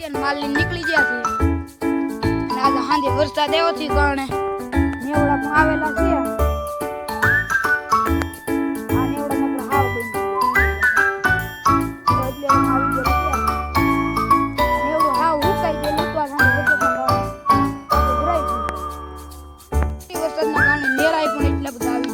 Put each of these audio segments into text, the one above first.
દે ને માલ લઈને નીકળી ગયા છે. અને આજે હાંજે વરસાદ આવ્યો છે કારણે નેવડામાં આવેલા છે. આ વરસાદના કારણે નેરાય પણ એટલા બધા આવી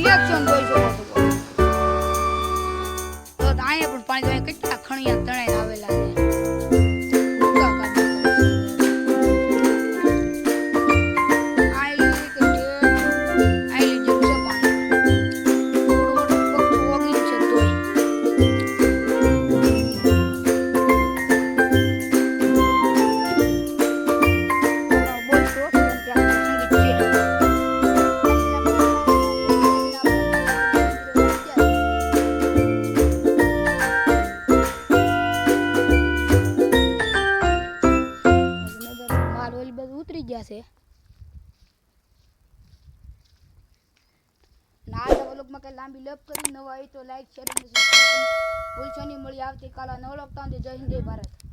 ઇલેક્શન જોઈ શકો છો. તો અહીંયા પણ પાણી જોઈએ કેટલા ખણિયા તણાઈને માલ ઓલી ઉતરી ગયા છે. ના તો વ્લોગમાં કઈ લાંબી લપ કરી નવા હોય તો લાઈક શેર અને સબસ્ક્રાઇબ ભૂલશો નહીં મળી આવતીકાલે નવલખતા જય હિન્દ, જય ભારત.